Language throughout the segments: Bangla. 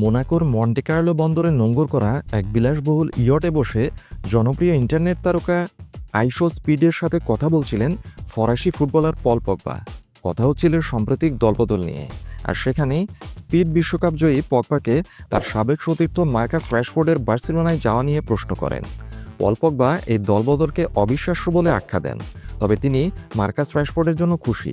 মোনাকোর মন্টেকার্লো বন্দরে নোঙ্গর করা এক বিলাসবহুল ইয়টে বসে জনপ্রিয় ইন্টারনেট তারকা আইশো স্পিডের সাথে কথা বলছিলেন ফরাসি ফুটবলার পল পগবা। কথা হচ্ছিল সাম্প্রতিক দলবদল নিয়ে। আর সেখানেই স্পিড বিশ্বকাপ জয়ী পগবাকে তার সাবেক সতীর্থ মার্কাস র্যাশফোর্ডের বার্সেলোনায় যাওয়া নিয়ে প্রশ্ন করেন। পল পগবা এই দলবদলকে অবিশ্বাস্য বলে আখ্যা দেন, তবে তিনি মার্কাস র্যাশফোর্ডের জন্য খুশি।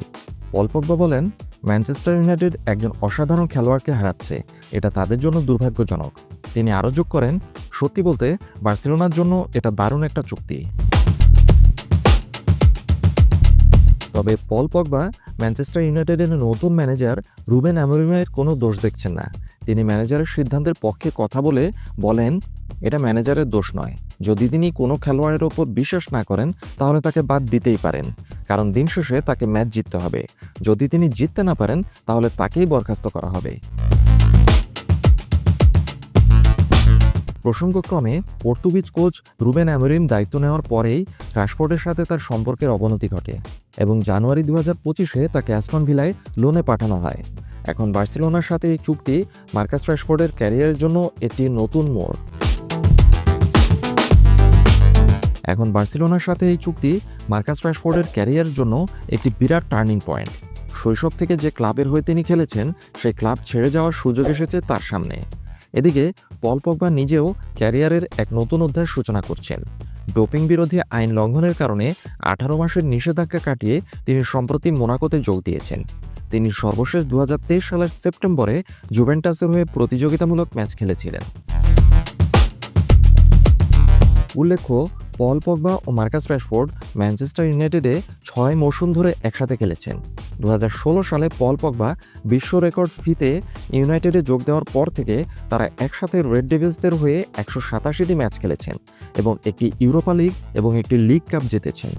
পল পগবা বলেন ম্যানচেস্টার ইউনাইটেড একজন অসাধারণ খেলোয়াড়কে হারাচ্ছে। এটা তাদের জন্য দুর্ভাগ্যজনক। তিনি আরও যোগ করেন, সত্যি বলতে বার্সেলোনার জন্য এটা দারুণ একটা চুক্তি। তবে পল পগবা ম্যানচেস্টার ইউনাইটেডের নতুন ম্যানেজার রুবেন অ্যামোরিমের কোনো দোষ দেখছেন না। তিনি ম্যানেজারের সিদ্ধান্তের পক্ষে কথা বলে বলেন, এটা ম্যানেজারের দোষ নয়। যদি তিনি কোনো খেলোয়াড়ের ওপর বিশ্বাস না করেন, তাহলে তাকে বাদ দিতেই পারেন। কারণ দিন শেষে তাকে ম্যাচ জিততে হবে। যদি তিনি জিততে না পারেন, তাহলে তাকেই বরখাস্ত করা হবে। প্রসঙ্গক্রমে, পর্তুগিজ কোচ রুবেন অ্যামোরিম দায়িত্ব নেওয়ার পরেই রাশফোর্ডের সাথে তার সম্পর্কের অবনতি ঘটে এবং জানুয়ারি দু হাজার পঁচিশে তাকে অ্যাস্টন ভিলায় লোনে পাঠানো হয়। এখন বার্সেলোনার সাথে এই চুক্তি মার্কাস রাশফোর্ডের ক্যারিয়ারের জন্য একটি নতুন মোড়। এখন বার্সেলোনার সাথে এই চুক্তি মার্কাস রাশফোর্ডের ক্যারিয়ারের জন্য একটি বিরাট টার্নিং পয়েন্ট। শৈশব থেকে যে ক্লাবের হয়ে তিনি খেলেছেন, সেই ক্লাব ছেড়ে যাওয়ার সুযোগ এসেছে তার সামনে। এদিকে, পল পগবা নিজেও ক্যারিয়ারের এক নতুন অধ্যায়ের সূচনা করছেন। ডোপিং বিরোধী আইন লঙ্ঘনের কারণে আঠারো মাসের নিষেধাজ্ঞা কাটিয়ে তিনি সম্প্রতি মোনাকোতে যোগ দিয়েছেন। তিনি সর্বশেষ দু হাজার তেইশ সালের সেপ্টেম্বরে জুভেন্টাসের হয়ে প্রতিযোগিতামূলক ম্যাচ খেলেছিলেন। উল্লেখ্য পল পগবা ও মার্কাস র্যাশফোর্ড ম্যানচেস্টার ইউনাইটেডে ছয় মৌসুম ধরে একসাথে খেলেছেন। দু হাজার ষোলো সালে পল পগবা বিশ্ব রেকর্ড ফিতে ইউনাইটেডে যোগ দেওয়ার পর থেকে তারা একসাথে রেড ডেভিলসদের হয়ে একশো সাতাশিটি ম্যাচ খেলেছেন এবং একটি ইউরোপা লিগ এবং একটি লিগ কাপ জিতেছেন।